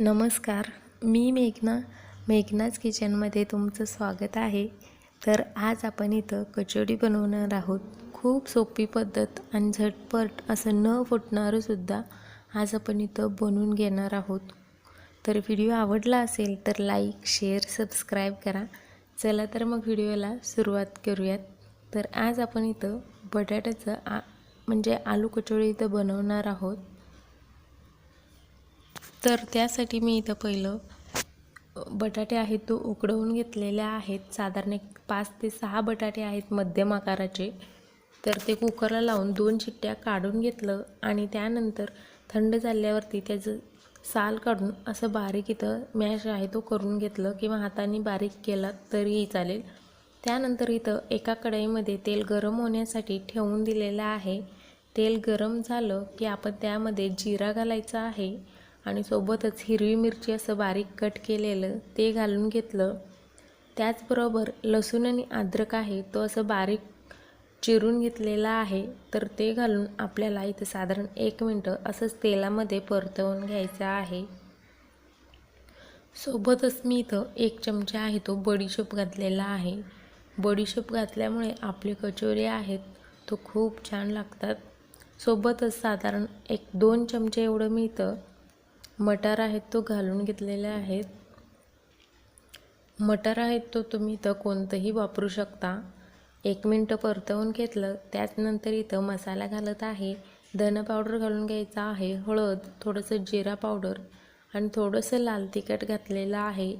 नमस्कार मी मेघना मेघनाच किचनमध्ये तुमचं स्वागत आहे. तर आज आपण इथं कचोडी बनवणार आहोत. खूप सोपी पद्धत आणि झटपट असं न फुटणारंसुद्धा आज आपण इथं बनवून घेणार आहोत. तर व्हिडिओ आवडला असेल तर लाईक शेअर सबस्क्राईब करा. चला तर मग व्हिडिओला सुरुवात करूयात. तर आज आपण इथं बटाट्याचं आ म्हणजे आलू कचोडी इथं बनवणार आहोत. तर त्यासाठी मी इथं पहिलं बटाटे आहेत तो उकडवून घेतलेले आहेत. साधारण एक पाच ते सहा बटाटे आहेत मध्यम आकाराचे. तर ते कुकरला लावून दोन चिट्ट्या काढून घेतलं आणि त्यानंतर थंड झाल्यावरती त्याचं साल काढून असं बारीक इथं मॅश आहे तो करून घेतलं किंवा हाताने बारीक केला तरीही चालेल. त्यानंतर इथं एका कढईमध्ये तेल गरम होण्यासाठी ठेवून दिलेलं आहे. तेल गरम झालं की आपण त्यामध्ये जिरा घालायचा आहे. आणि सोबतच हिरवी मिरची असं बारीक कट केलेलं ते घालून घेतलं. त्याचबरोबर लसूण आणि अद्रक आहे तो असं बारीक चिरून घेतलेला आहे. तर ते घालून आपल्याला इथं साधारण एक मिनटं असंच तेलामध्ये परतवून घ्यायचं आहे. सोबतच मी इथं एक चमचा आहे तो बडीशोप घातलेला आहे. बडीशोप घातल्यामुळे आपले कचोरी आहेत तो खूप छान लागतात. सोबतच साधारण एक दोन चमचे एवढं मी इथं मटार आहेत तो घालून घेतलेले आहेत. मटार आहेत तो तुम्ही इथं कोणतंही वापरू शकता. एक मिनटं परतवून घेतलं त्याचनंतर इथं मसाला घालत आहे. धन पावडर घालून घ्यायचा आहे हळद थोडंसं जिरा पावडर आणि थोडंसं लाल तिखट घातलेलं आहे.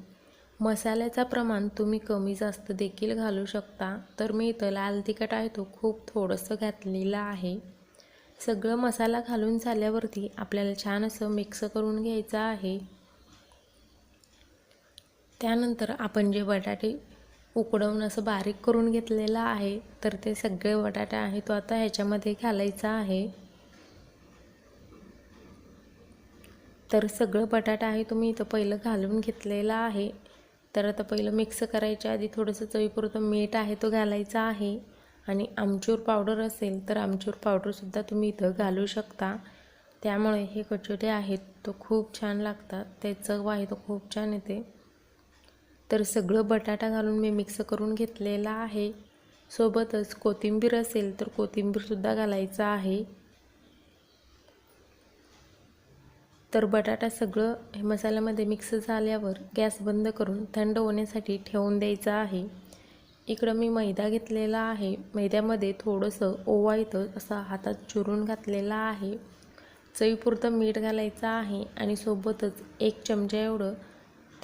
मसाल्याचा प्रमाण तुम्ही कमी जास्त देखील घालू शकता. तर मी इथं लाल तिखट आहे तो खूप थोडंसं घातलेलं आहे. सगळं मसाला घालून झाल्यावरती आपल्याला छान असं मिक्स करून घ्यायचं आहे. त्यानंतर आपण जे बटाटे उकडवून असं बारीक करून घेतलेलं आहे तर ते सगळे बटाटे आहे तो आता ह्याच्यामध्ये घालायचा आहे. तर सगळं बटाटा आहे तुम्ही इथं पहिलं घालून घेतलेलं आहे. तर आता पहिलं मिक्स करायच्या आधी थोडंसं चवीपुरतं मीठ आहे तो घालायचा आहे. आणि आमचूर पावडर असेल तर आमचूर पावडरसुद्धा तुम्ही इथं घालू शकता. त्यामुळे हे कचोटे आहेत तो खूप छान लागतात. ते चव आहे तो खूप छान येते. तर सगळं बटाटा घालून मी मिक्स करून घेतलेला आहे. सोबतच कोथिंबीर असेल तर कोथिंबीरसुद्धा घालायचं आहे. तर बटाटा सगळं हे मसाल्यामध्ये मिक्स झाल्यावर गॅस बंद करून थंड होण्यासाठी ठेवून द्यायचं आहे. इकडं मी मैदा घेतलेला आहे. मैद्यामध्ये थोडंसं ओवा इथं असा हातात चुरून घातलेला आहे. चवीपुरतं मीठ घालायचं आहे आणि सोबतच एक चमचा एवढं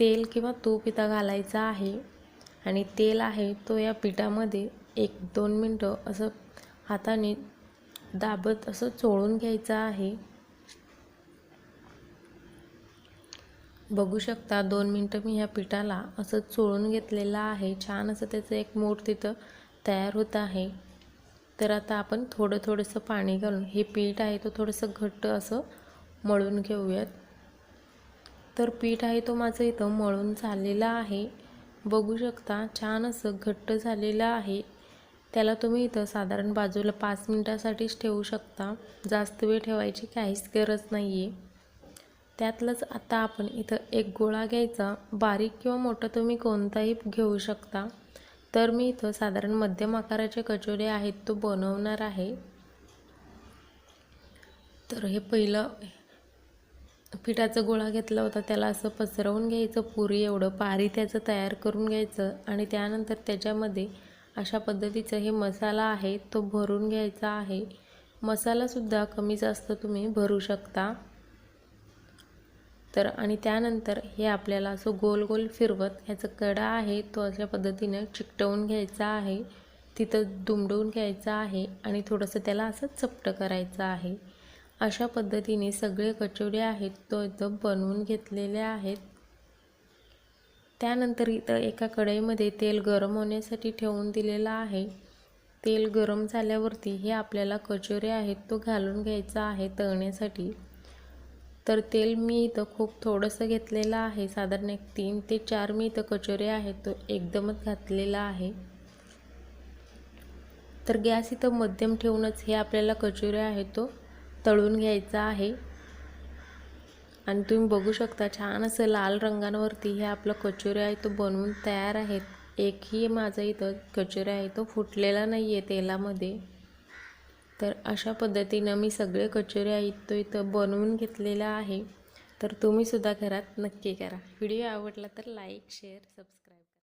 तेल किंवा तूप इथं घालायचं आहे. आणि तेल आहे तो या पिठामध्ये एक दोन मिनटं असं हाताने दाबत असं चोळून घ्यायचं आहे. बघू शकता दोन मिनटं मी ह्या पिठाला असं चोळून घेतलेलं आहे. छान असं त्याचं एक मोठ तिथं तयार होत आहे. तर आता आपण थोडं थोडंसं पाणी घालून हे पीठ आहे तो थोडंसं घट्ट असं मळून घेऊयात. तर पीठ आहे तो माझं इथं मळून झालेलं आहे. बघू शकता छान असं घट्ट झालेलं आहे. त्याला तुम्ही इथं साधारण बाजूला पाच मिनटासाठीच ठेवू शकता. जास्त वेळ ठेवायची काहीच गरज नाही आहे त्यातलंच आता आपण इथं एक गोळा घ्यायचा. बारीक किंवा मोठा तुम्ही कोणताही घेऊ शकता. तर मी इथं साधारण मध्यम आकाराचे कचोरे आहेत तो बनवणार आहे. तर हे पहिलं पिठाचा गोळा घेतला होता त्याला असं पसरवून घ्यायचं पुरी एवढं पारी त्याचं तयार करून घ्यायचं आणि त्यानंतर त्याच्यामध्ये अशा पद्धतीचं हे मसाला आहे तो भरून घ्यायचा आहे. मसालासुद्धा कमी जास्त तुम्ही भरू शकता. तर आणि त्यानंतर हे आपल्याला असं गोल गोल फिरवत ह्याचा कडा आहे तो अशा पद्धतीनं चिकटवून घ्यायचा आहे तिथं दुमडवून घ्यायचा आहे आणि थोडंसं त्याला असं चपटं करायचं आहे. अशा पद्धतीने सगळे कचोरे आहेत तो इथं बनवून घेतलेले आहेत. त्यानंतर इथं एका कढईमध्ये तेल गरम होण्यासाठी ठेवून दिलेलं आहे. तेल गरम झाल्यावरती हे आपल्याला कचोरे आहेत तो घालून घ्यायचा आहे तळण्यासाठी. तर तेल मी इथं खूप थोडंसं घेतलेलं आहे. साधारण एक तीन ते चार मी इथं कचोरे आहेत तो एकदमच घातलेला आहे. तर गॅस इथं मध्यम ठेवूनच हे आपल्याला कचोरे आहे तो तळून घ्यायचा आहे. आणि तुम्ही बघू शकता छान असं लाल रंगांवरती हे आपलं कचोरी आहे तो बनवून तयार आहेत. एकही माझा इथं कचोरी आहे तो फुटलेला नाही आहे तेलामध्ये. तर अशा पद्धतीनं मी सगळे कचोऱ्या इथं इथं बनवून घेतलेला आहे. तर तुम्हीसुद्धा घरात नक्की करा. व्हिडिओ आवडला तर लाईक शेअर सबस्क्राईब